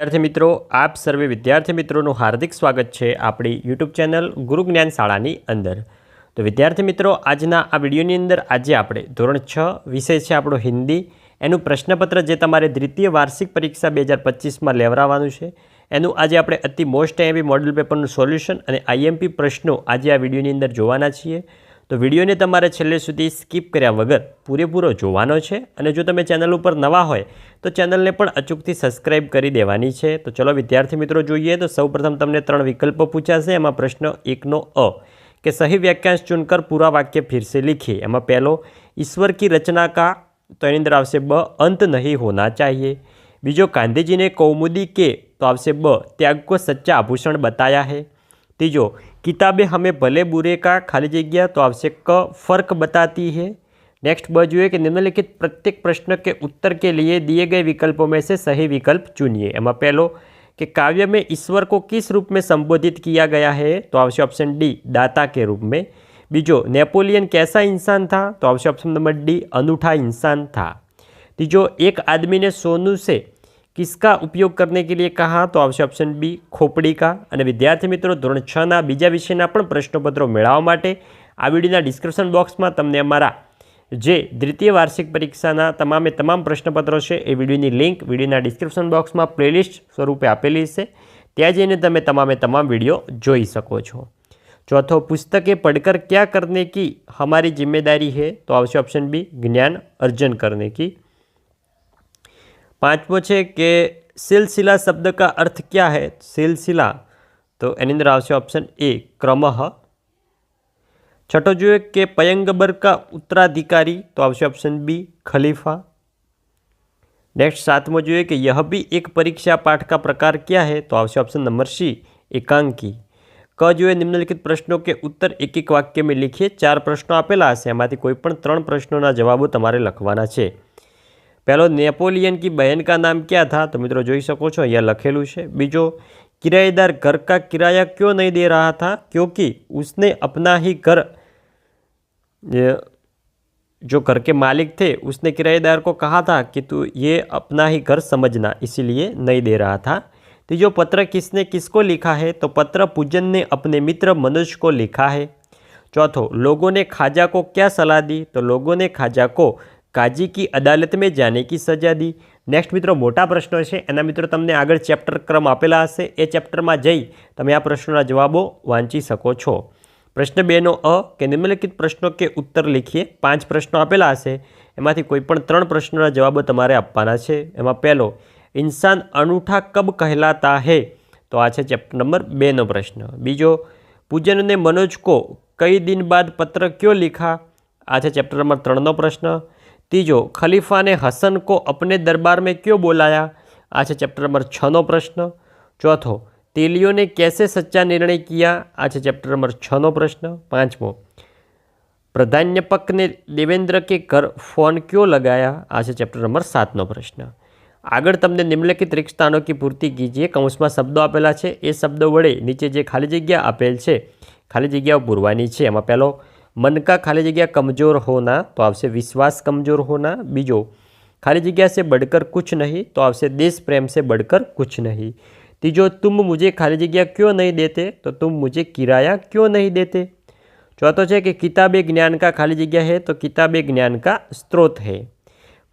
વિદ્યાર્થી મિત્રો, આપ સર્વે વિદ્યાર્થી મિત્રોનું હાર્દિક સ્વાગત છે આપણી યુટ્યુબ ચેનલ ગુરુ જ્ઞાન શાળાની અંદર. તો વિદ્યાર્થી મિત્રો, આજના આ વિડીયોની અંદર આજે આપણે ધોરણ છ વિષય છે આપણો હિન્દી. એનું પ્રશ્નપત્ર જે તમારે દ્વિતીય વાર્ષિક પરીક્ષા બે હજાર પચીસમાં લેવરાવવાનું છે. એનું આજે આપણે અતિ મોસ્ટ એવી મોડલ પેપરનું સોલ્યુશન અને આઈએમપી પ્રશ્નો આજે આ વિડીયોની અંદર જોવાના છીએ. તો વિડીયોને તમારે છેલ્લે સુધી સ્કીપ કર્યા વગર પૂરેપૂરો જોવાનો છે અને જો તમે ચેનલ ઉપર નવા હોય તો ચેનલને પણ અચૂકથી સબસ્ક્રાઈબ કરી દેવાની છે. તો ચલો વિદ્યાર્થી મિત્રો જોઈએ તો સૌપ્રથમ તમને ત્રણ વિકલ્પો પૂછાશે. એમાં પ્રશ્ન એકનો અ, કે સહી વાક્યાંશ ચૂનકર પૂરા વાક્ય ફિરસે લીખીએ. એમાં પહેલો, ઈશ્વર કી રચના કા, તો એની અંદર આવશે બ, અંત નહીં હોના ચાહીએ. બીજો, ગાંધીજીને કૌમુદી કે, તો આવશે બ, ત્યાગ કો સચ્ચા આભૂષણ બતાયા હૈ. तीजो किताबें हमें भले बुरे का खाली जगह तो आवश्य क फर्क बताती है नेक्स्ट ब જોઈએ કે निम्नलिखित प्रत्येक प्रश्न के उत्तर के लिए दिए गए विकल्पों में से सही विकल्प चुनिए એમાં પહેલો कि काव्य में ईश्वर को किस रूप में संबोधित किया गया है तो आवश्य ऑप्शन डी दाता के रूप में बीजो नेपोलियन कैसा इंसान था तो आवश्य ऑप्शन नंबर डी अनूठा इंसान था तीजो एक आदमी ने सोनू से किसका ઉપયોગ કરને કે लिए कहा તો આવશે ઓપ્શન બી ખોપડી કા. અને વિદ્યાર્થી મિત્રો, ધોરણ છ ના બીજા વિષયના પણ પ્રશ્નપત્રો મેળવવા માટે આ વિડીયોના ડિસ્ક્રિપ્શન બોક્સમાં તમને અમારા જે દ્વિતીય વાર્ષિક પરીક્ષાના તમામે તમામ પ્રશ્નપત્રો છે, એ વિડીયોની લિંક વિડીયોના ડિસ્ક્રિપ્શન બોક્સમાં પ્લેલિસ્ટ સ્વરૂપે આપેલી છે. ત્યાં જઈને તમે તમામે તમામ વીડિયો જોઈ શકો છો. ચોથો, પુસ્તકે પડકર ક્યાં કરને કી? હમારી જિમ્મેદારી હે, તો આવશે ઓપ્શન બી જ્ઞાન અર્જન કરને કી. પાંચમો છે કે સિલસિલા શબ્દ કા અર્થ ક્યા હૈ? સિલસિલા. તો એની અંદર આવશે ઓપ્શન એ ક્રમઃ. છઠ્ઠો જોઈએ કે પયંગબર કા ઉત્તરાધિકારી, તો આવશે ઓપ્શન બી ખલીફા. નેક્સ્ટ સાતમો જોઈએ કે યહ બી એક પરીક્ષા પાઠ કા પ્રકાર ક્યા હૈ? તો આવશે ઓપ્શન નંબર સી એકાંકી. ક જોઈએ નિમ્નલિખિત પ્રશ્નો કે ઉત્તર એક એક વાક્ય મેં લીખીએ, ચાર પ્રશ્નો આપેલા હશે. એમાંથી કોઈ પણ ત્રણ પ્રશ્નોના જવાબો તમારે લખવાના છે. पहले नेपोलियन की बहन का नाम क्या था तो मित्रों जी सको છો लखेलू है છે. किराएदार घर का किराया क्यों नहीं दे रहा था क्योंकि उसने अपना ही घर जो घर के मालिक थे उसने किराएदार को कहा था कि तू ये अपना ही घर समझना इसीलिए नहीं दे रहा था तो जो पत्र किसने किसको लिखा है तो पत्र पूजन ने अपने मित्र मनुष्य को लिखा है चौथो लोगों ने खाजा को क्या सलाह दी तो लोगों ने खाजा को કાજી કી અદાલત મેં જાને કી સજા દી? નેક્સ્ટ મિત્રો, મોટા પ્રશ્નો છે. એના મિત્રો, તમને આગળ ચેપ્ટર ક્રમ આપેલા હશે. એ ચેપ્ટરમાં જઈ તમે આ પ્રશ્નોના જવાબો વાંચી શકો છો. પ્રશ્ન બેનો અ, કે નિમ્નલિખિત પ્રશ્નો કે ઉત્તર લખીએ? પાંચ પ્રશ્નો આપેલા હશે. એમાંથી કોઈ પણ ત્રણ પ્રશ્નોના જવાબો તમારે આપવાના છે. એમાં પહેલો, ઇન્સાન અનૂઠા કબ કહેલાતા હે? તો આ છે ચેપ્ટર નંબર બેનો પ્રશ્ન. બીજો, પૂજનને મનોજ કો કઈ દિન બાદ પત્ર ક્યો લિખા? આ છે ચેપ્ટર નંબર ત્રણનો પ્રશ્ન. ત્રીજો, ખલીફાને હસન કો અપને દરબાર મેં ક્યો બોલાયા? આ છે ચેપ્ટર નંબર છનો પ્રશ્ન. ચોથો, તેલીઓને કેસે સચ્ચા નિર્ણય કિયા? આ છે ચેપ્ટર નંબર છનો પ્રશ્ન. પાંચમો, પ્રધાન્યપકને દેવેન્દ્ર કે કર ફોન ક્યો લગાયા? આ છે ચેપ્ટર નંબર સાતનો પ્રશ્ન. આગળ તમને નિમ્નલિખિત રિક્ત સ્થાનો કી પૂર્તિ કીજીએ. કૌંસમાં શબ્દો આપેલા છે. એ શબ્દો વડે નીચે જે ખાલી જગ્યા આપેલ છે, ખાલી જગ્યાઓ પૂરવાની છે. એમાં પહેલો मन का खाली जगह कमज़ोर होना तो आपसे विश्वास कमज़ोर होना। बीजो, खाली जगह से बढ़कर कुछ नहीं तो आपसे देश प्रेम से बढ़कर कुछ नहीं। तीजो, तुम मुझे खाली जगह क्यों नहीं देते? तो तुम मुझे किराया क्यों नहीं देते? चौथा छे कि किताबें ज्ञान का खाली जगह है तो किताबें ज्ञान का स्रोत है।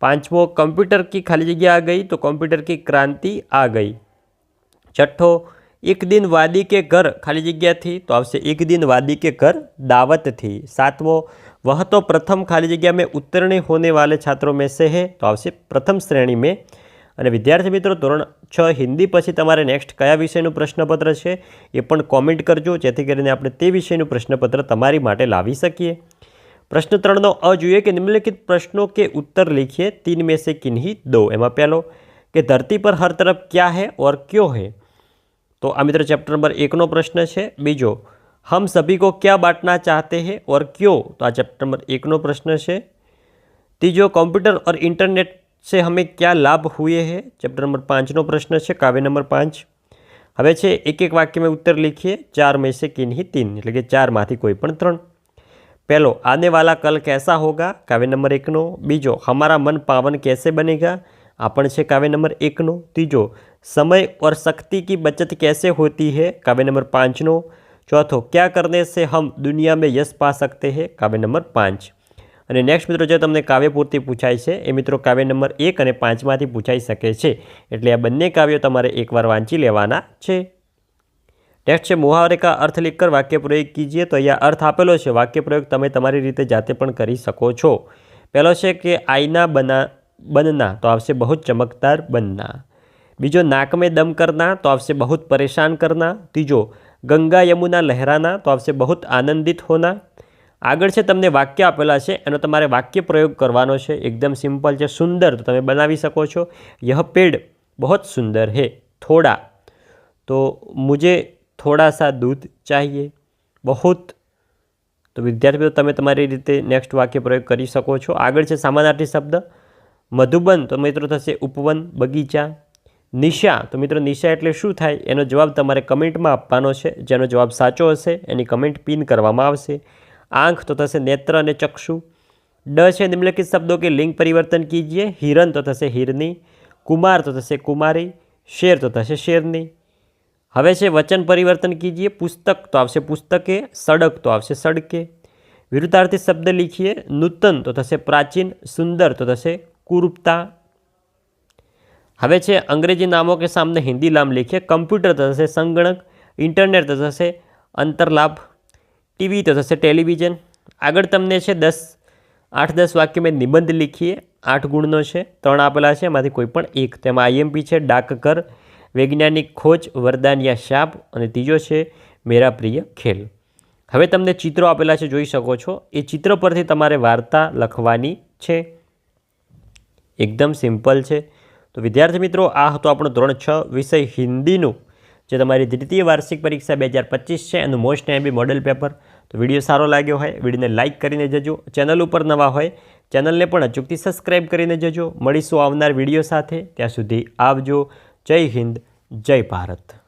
पांचवों, कंप्यूटर की खाली जगह आ गई तो कंप्यूटर की क्रांति आ गई। छठों એક દિન વાદી કે ઘર ખાલી જગ્યાથી? તો આવશે એક દિન વાદી કે ઘર દાવતથી. સાતમો, વહ તો પ્રથમ ખાલી જગ્યા મેં ઉત્તીર્ણ હોને વાલે છાત્રો મેં સે હે તો આવશે પ્રથમ શ્રેણી મેં. અને વિદ્યાર્થી મિત્રો, ધોરણ છ હિન્દી પછી તમારે નેક્સ્ટ કયા વિષયનું પ્રશ્નપત્ર છે એ પણ કોમેન્ટ કરજો, જેથી કરીને આપણે તે વિષયનું પ્રશ્નપત્ર તમારી માટે લાવી શકીએ. પ્રશ્ન ત્રણનો, અ જોઈએ કે નિમ્નલિખિત પ્રશ્નો કે ઉત્તર લીખીએ. તીન મેં સે કિન્હી દો. એમાં પહેલો કે ધરતી પર હર તરફ ક્યા હૈ ઓર ક્યો હૈ? तो आ मित्र चैप्टर नंबर एक प्रश्न है बीजो हम सभी को क्या बांटना चाहते हैं और क्यों तो आ चैप्टर नंबर एक प्रश्न है तीजो कंप्यूटर और इंटरनेट से हमें क्या लाभ हुए हैं चैप्टर नंबर पाँचनों प्रश्न है काव्य नंबर पाँच हमें से एक एक वाक्य में उत्तर लिखिए चार में से किन ही तीन एट के चार में कोईपण त्रन पहलो आने वाला कल कैसा होगा काव्य नंबर एक नो बीजो हमारा मन पावन कैसे बनेगा आप काव्य नंबर एक नो तीजो समय और शक्ति की बचत कैसे होती है? काव्य नंबर पाँच नो। चौथो, क्या करने से हम દુનિયા में યશ પા सकते हैं? કાવ્ય નંબર પાંચ અને નેક્સ્ટ મિત્રો, જે તમને કાવ્ય પૂરતી પૂછાય છે, એ મિત્રો કાવ્ય નંબર એક અને પાંચમાંથી પૂછાઈ શકે છે. એટલે આ બંને કાવ્યો તમારે એકવાર વાંચી લેવાના છે. નેક્સ્ટ છે મુહાવરેકા અર્થ લીખકર વાક્ય પ્રયોગ કીજીએ તો અહીંયા અર્થ આપેલો છે. વાક્ય પ્રયોગ તમે તમારી રીતે જાતે પણ કરી શકો છો. પહેલો છે કે આઈના બના બનના, તો આવશે બહુ ચમકદાર બનના. બીજો નાક મેં દમ કરના તો આવશે બહુ પરેશાન કરના ત્રીજો, ગંગા યમુના લહેરાના તો આવશે બહુ આનંદિત હોના આગળ છે તમને વાક્ય આપેલા છે, એનો તમારે વાક્ય પ્રયોગ કરવાનો છે. એકદમ સિમ્પલ છે, સુંદર. તો તમે બનાવી શકો છો. યહ પેડ બહુ સુંદર હે, થોડા. તો મુજે થોડા સા દૂધ ચાહીએ, બહુત. તો વિદ્યાર્થીઓ, તમે તમારી રીતે નેક્સ્ટ વાક્ય પ્રયોગ કરી શકો છો. આગળ છે સામાનાર્થી શબ્દ, મધુબન. તો મિત્રો થશે ઉપવન, બગીચા. નિશા, તો મિત્રો નિશા એટલે શું થાય? એનો જવાબ તમારે કમેન્ટમાં આપવાનો છે. જેનો જવાબ સાચો હશે, એની કમેન્ટ પિન કરવામાં આવશે. આંખ તો થશે નેત્ર અને ચક્ષુ. ડ છે નિમ્નલિખિત શબ્દો કે લિંગ પરિવર્તન કીજીએ. હિરન તો થશે હિરની. કુમાર તો થશે કુમારી. શેર તો થશે શેરની. હવે છે વચન પરિવર્તન કીજીએ. પુસ્તક તો આવશે પુસ્તકે. સડક તો આવશે સડકે. વિરુદ્ધાર્થી શબ્દ લીખીએ. નૂતન તો થશે પ્રાચીન. સુંદર તો થશે કુરૂપતા. હવે છે, અંગ્રેજી નામો કે સામને હિન્દી નામ લખીએ, કમ્પ્યુટર થશે સંગણક, ઇન્ટરનેટ થશે અંતરલાભ, ટીવી તો થશે ટેલિવિઝન. આગળ તમને છે, દસ, આઠ, દસ વાક્ય મેં નિબંધ લખીએ, આઠ ગુણનો છે, ત્રણ આપેલા છે, એમાંથી કોઈ પણ એક. તેમાં આઈએમપી છે ડાકઘર વૈજ્ઞાનિક ખોજ, વરદાનિયા શાપ અને ત્રીજો છે, મેરા પ્રિય ખેલ. હવે તમને ચિત્રો આપેલા છે, જોઈ શકો છો. એ ચિત્ર પરથી તમારે વાર્તા લખવાની છે. એકદમ સિમ્પલ છે. તો વિદ્યાર્થી મિત્રો, આ હતો આપણો ધોરણ છ વિષય હિન્દીનું, જે તમારી દ્વિતીય વાર્ષિક પરીક્ષા બે હજાર પચીસ છે. એનું મોસ્ટ એમબી મોડેલ પેપર તો વીડિયો સારો લાગ્યો હોય, વિડીયોને લાઇક કરીને જજો. ચેનલ ઉપર નવા હોય ચેનલને પણ અચૂકથી સબસ્ક્રાઈબ કરીને જજો. મળીશું આવનાર વીડિયો સાથે. ત્યાં સુધી આવજો. જય હિન્દ, જય ભારત.